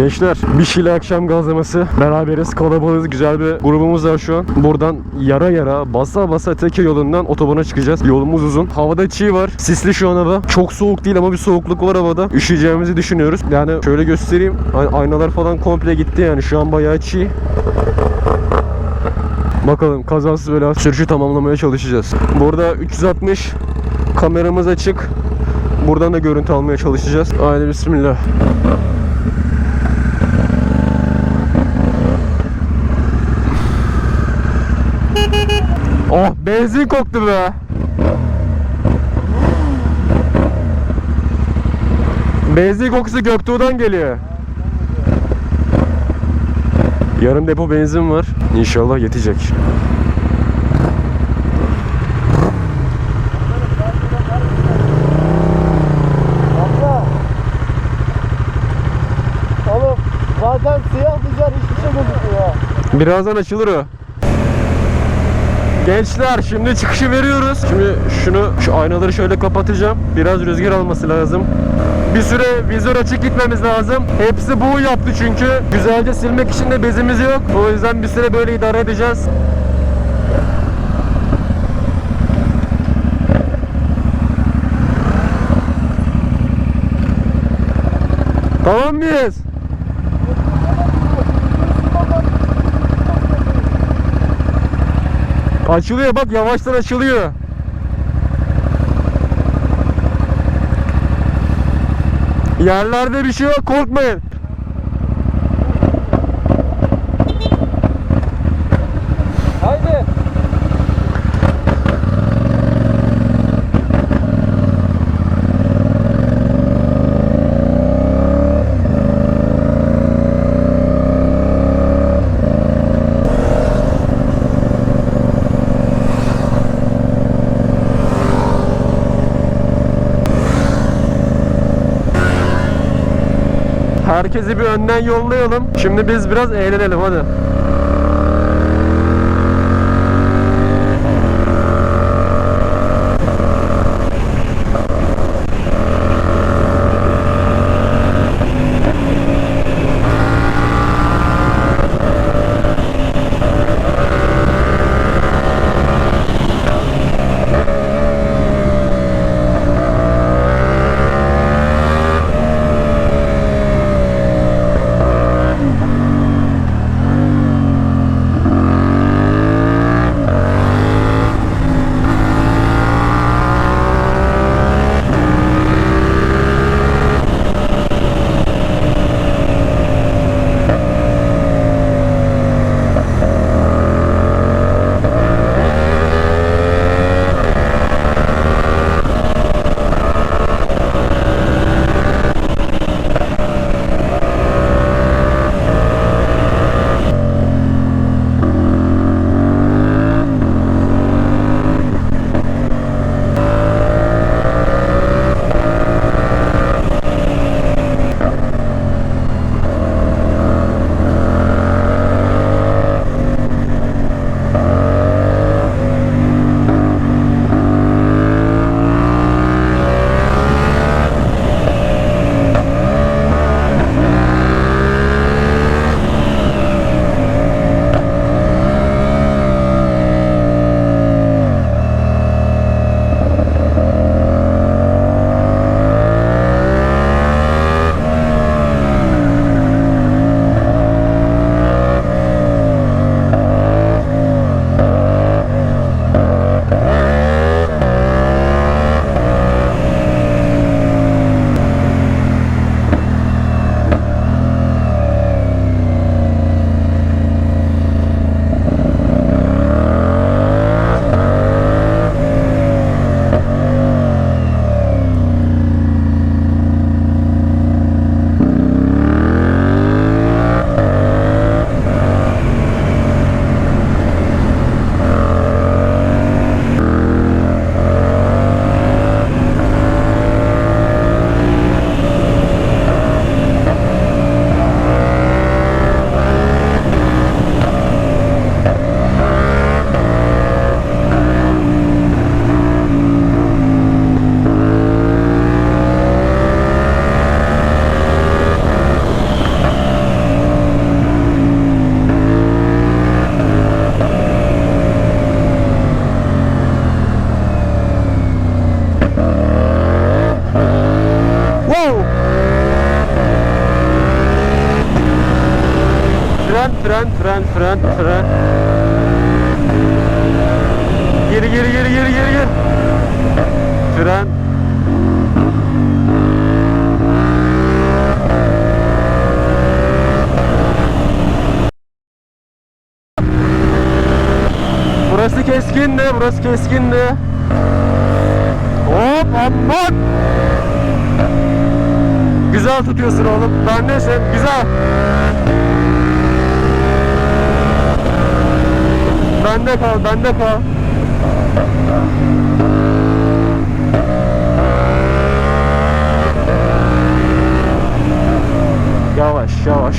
Gençler bir Şile akşam gazlaması beraberiz kalabalığız güzel bir grubumuz var şu an. Buradan yara yara basa basa Teke yolundan otobana çıkacağız. Yolumuz uzun. Havada çiğ var. Sisli şu an hava. Çok soğuk değil ama bir soğukluk var havada. Üşüyeceğimizi düşünüyoruz. Yani şöyle göstereyim. Ay- Aynalar falan komple gitti yani şu an bayağı çiğ. Bakalım kazasız belasız sürüşü tamamlamaya çalışacağız. Burada 360 kameramız açık. Buradan da görüntü almaya çalışacağız. Haydi bismillah. Oh benzin koktu be. Benzin kokusu Göktuğ'dan geliyor. Yarım depo benzin var. İnşallah yetecek. Zaten siyah dışarı hiçbir şey gözükmüyor. Birazdan açılır o. Gençler şimdi çıkışı veriyoruz. Şimdi şunu şu aynaları şöyle kapatacağım. Biraz rüzgar alması lazım. Bir süre vizör açık gitmemiz lazım. Hepsi bu yaptı çünkü. Güzelce silmek için de bezimiz yok. O yüzden bir süre böyle idare edeceğiz. Tamam mıyız? Açılıyor bak yavaştan açılıyor. Yerlerde bir şey yok korkmayın. Herkesi bir önden yollayalım. Şimdi biz biraz eğlenelim hadi. Keskindi, burası keskindi. Hop aman. Güzel tutuyorsun oğlum. Nesin? Güzel. Bende kal, bende kal. Yavaş, yavaş.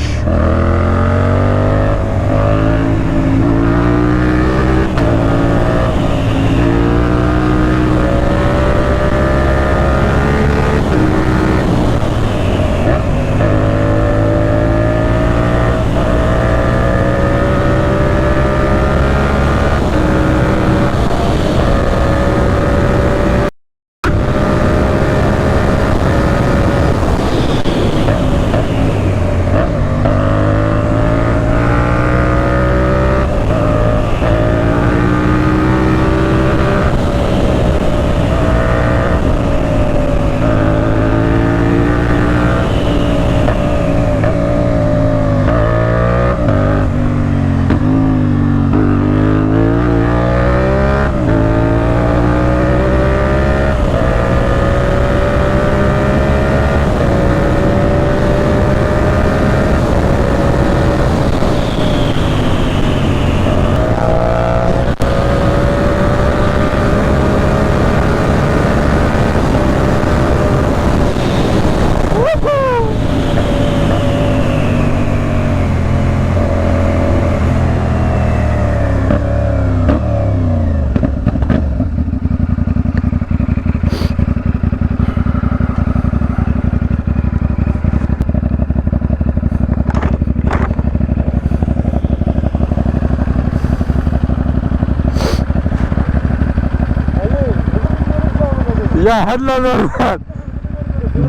Ya hadi lan.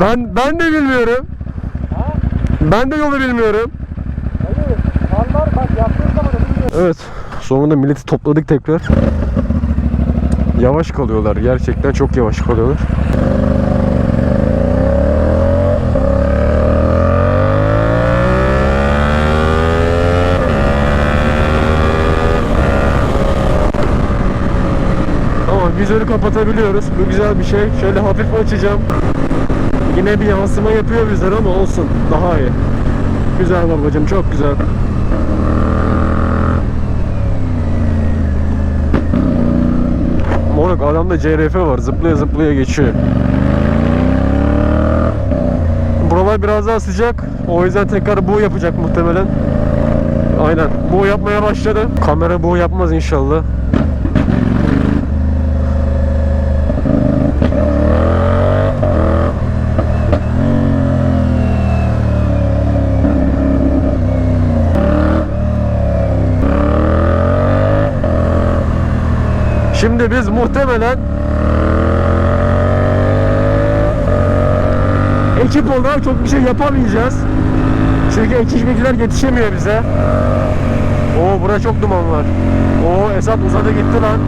Ben ben de bilmiyorum. Ha? Ben de yolu bilmiyorum. Anlar bak bilmiyorum. Evet. Sonunda milleti topladık tekrar. Yavaş kalıyorlar. Gerçekten çok yavaş kalıyorlar. Tamam vizörü kapatabiliyoruz. Bu güzel bir şey. Şöyle hafif açacağım. Yine bir yansıma yapıyor vizör ama olsun. Daha iyi. Güzel babacım çok güzel. Moruk adamda CRF var. Zıplaya zıplaya geçiyor. Buralar biraz daha sıcak. O yüzden tekrar bu yapacak muhtemelen. Aynen. Bu yapmaya başladı. Kamera bu yapmaz inşallah. Şimdi biz muhtemelen ekip olarak çok bir şey yapamayacağız. Çünkü ekipçiler yetişemiyor bize. Oo bura çok duman var. Oo Esat uzadı gitti lan.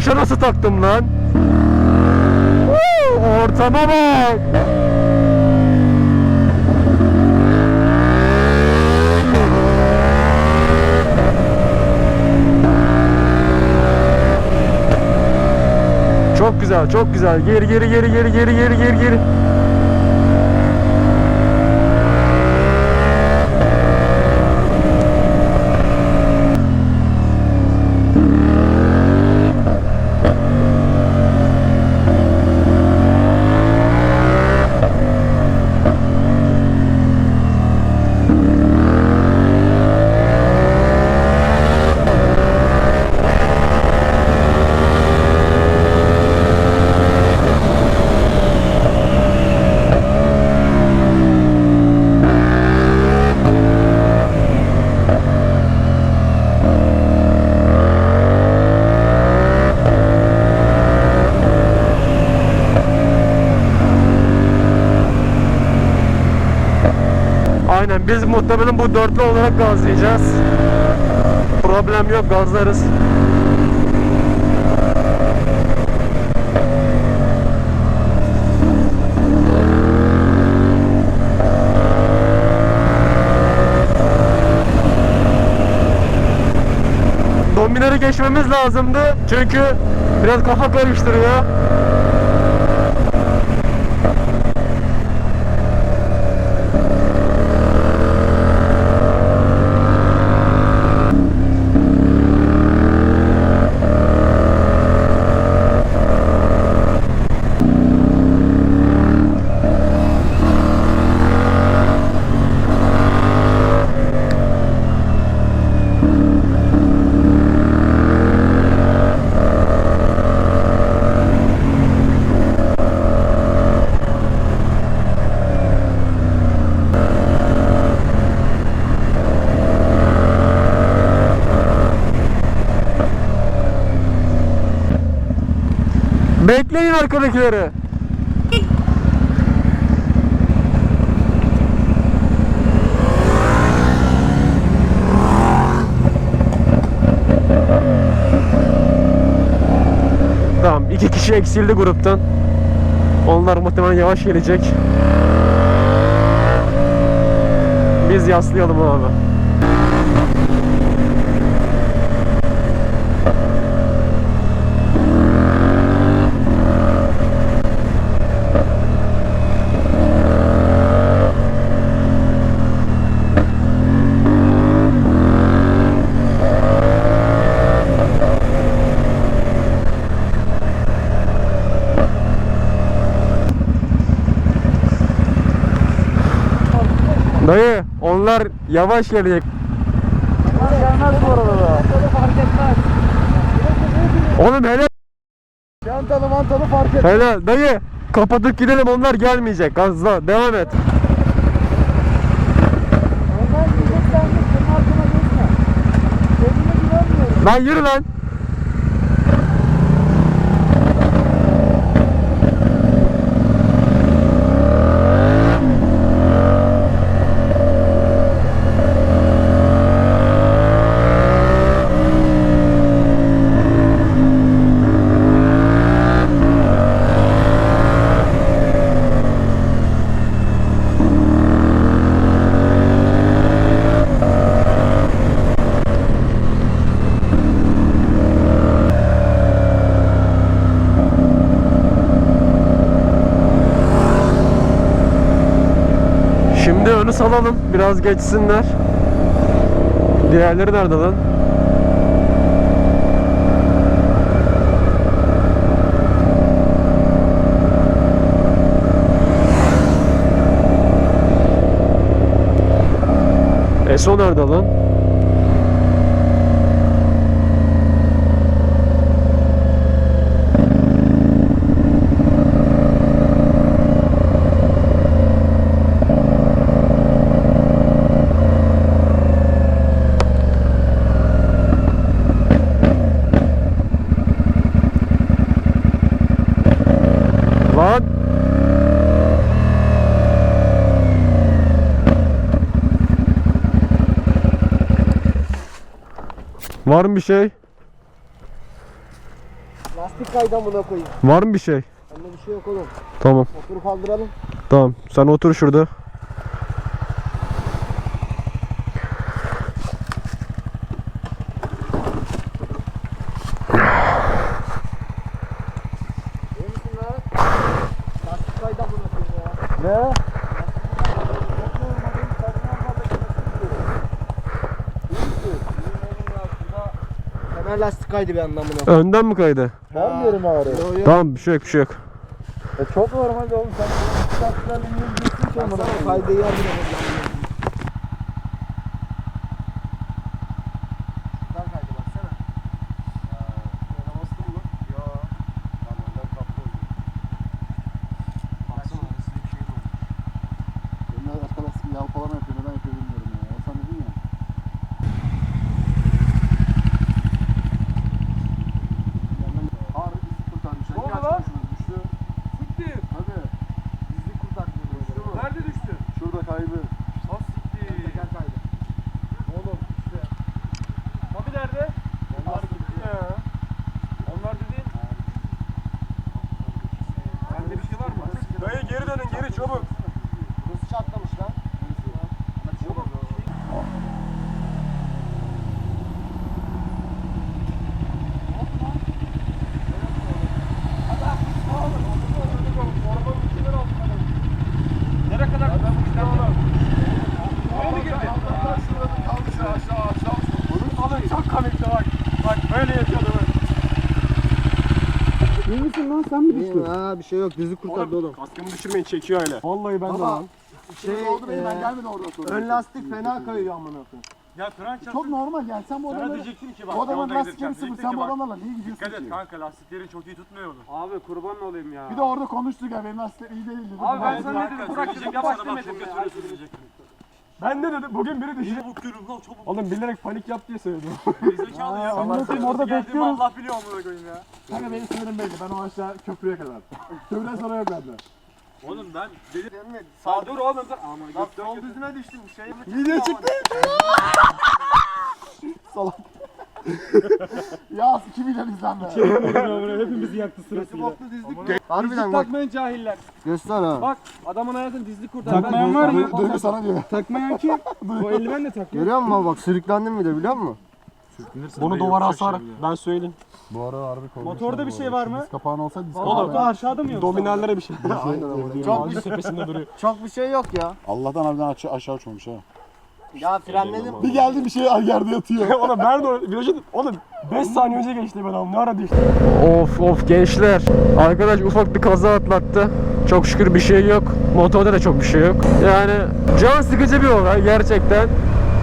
Boşa nasıl taktım lan? Ortama bak. Çok güzel, çok güzel. Geri geri geri geri geri geri geri geri. Aynen biz muhtemelen bu dörtlü olarak gazlayacağız. Problem yok gazlarız. Dominarı geçmemiz lazımdı çünkü biraz kafa karıştırıyor. Arkadakileri. Tamam iki kişi eksildi gruptan. Onlar muhtemelen yavaş gelecek. Biz yaslayalım abi. Dayı onlar yavaş gelecek. Gelmez bu arada da. fark etmez. Oğlum hele Çantalı mantalı fark etmez. hele dayı kapatıp gidelim onlar gelmeyecek. Gazla devam et. Onlar yiyecek sandık. Senin arkana geçme. Kendine güvenmiyorum. Lan yürü lan. Şimdi önü salalım. Biraz geçsinler. Diğerleri nerede lan? Eso nerede lan? Var mı bir şey? Lastik kaydı amına koyayım. Var mı bir şey? Bende bir şey yok oğlum. Tamam. Motoru kaldıralım. Tamam. Sen otur şurada. İyi misin lan? Lastik kaydı amına koyayım ya. Ne? Kemer lastik kaydı bir anda amına koyayım. Önden mi kaydı? Her yerim ağrıyor. Yo yo. Tamam bir şey yok bir şey yok. E çok normal oğlum sen koyayım? kaydı yer bile yok. Şuradan kaydı baksana. Baksana arasında bir şey var. Benim arka lastik yalpalama yapıyor. Neden yapıyor bilmiyorum ya. O sen dedin ya. Harbi bizi kurtarmış. Ne oldu Engel lan? açmışsınız, Düştü. Siktir. Hadi. Bizi kurtardı. Düştü mü? Nerede düştü? Şurada kaybı. Has siktir. Teker kaydı. Oğlum işte. Mami nerede? Onlar gitti ya. Onlar dediğin. Bende bir şey var mı? Dayı geri dönün geri çabuk. Burası çatlamış lan. Nereye kadar gitmişler oğlum? Buraya mı girdi? Oğlum çok komikti bak. Bak böyle yapıyordu böyle. İyi misin lan sen mi İyiyim ha bir şey yok. Bizi kurtardı oğlum. Kaskımı düşürmeyin çekiyor öyle. Vallahi ben de Baba, lan. Şey, Şey oldu benim ben e, gelmedi oradan sonra. ön lastik fena kayıyor amına koyayım. Ya Turan Çok normal yani sen bu Sana adamları... diyecektim ki bak. Bu adamın yolda lastikleri giderken sıfır. diyecektim Sen ki bu bak, adamlarla niye gidiyorsun Dikkat et ki? kanka lastiklerin çok iyi tutmuyor onu. Abi kurban olayım ya. Bir de orada konuştuk ya benim lastikler iyi değil dedi. Abi ben sana dedim bırak dedim yavaş demedim ya. Ben ne dedim? Bugün biri düştü. Bakıyorum lan çabuk. Oğlum bilerek panik yap diye söyledim. Zekalı Aa, ya. anlatayım, orada bekliyoruz. Allah biliyor amına koyayım ya. Kanka benim sinirim belli. Ben o aşağı köprüye kadar. Köprüden sonra yok bende. Oğlum ben deli Sağ dur oğlum dur. Aman Bak sol düzüne düştüm. Şey Video çıktı. Salak. Ya 2 milyon izlenme. Hepimizi yaktı sırasıyla. boklu dizlik. Harbiden bak. Takmayan cahiller. Göster ha. Bak adamın hayatını dizlik kurtar. Takmayan var mı? Duygu sana diyor. Takmayan kim? Bu eldiven de takmıyor. Görüyor musun bak sürüklendim bir de biliyor musun? Bunu duvara asar. Ben söyleyeyim. Bu ara harbi korkmuş. Motorda bir şey var mı? Diz kapağın olsaydı diz Oğlum kapağı. aşağıda mı yoksa? Dominallere bir şey. Çok bir, tepesinde duruyor. çok bir şey yok ya. Allah'tan harbiden aşağı, aşağı uçmamış ha. Ya frenledim. Bir geldi bir şey yerde yatıyor. oğlum nerede o? Virajı oğlum 5 saniye önce geçti ben oğlum. Ne ara düştü? Of of gençler. Arkadaş ufak bir kaza atlattı. Çok şükür bir şey yok. Motorda da çok bir şey yok. Yani can sıkıcı bir olay gerçekten.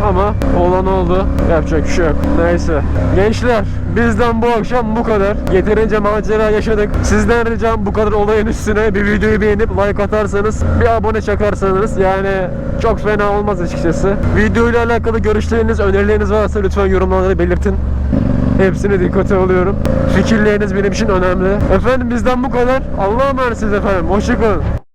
Ama olan oldu. Yapacak bir şey yok. Neyse. Gençler bizden bu akşam bu kadar. Yeterince macera yaşadık. Sizden ricam bu kadar olayın üstüne bir videoyu beğenip like atarsanız bir abone çakarsanız yani çok fena olmaz açıkçası. Videoyla alakalı görüşleriniz, önerileriniz varsa lütfen yorumlarda belirtin. Hepsini dikkate alıyorum. Fikirleriniz benim için önemli. Efendim bizden bu kadar. Allah'a emanetsiniz efendim. Hoşçakalın.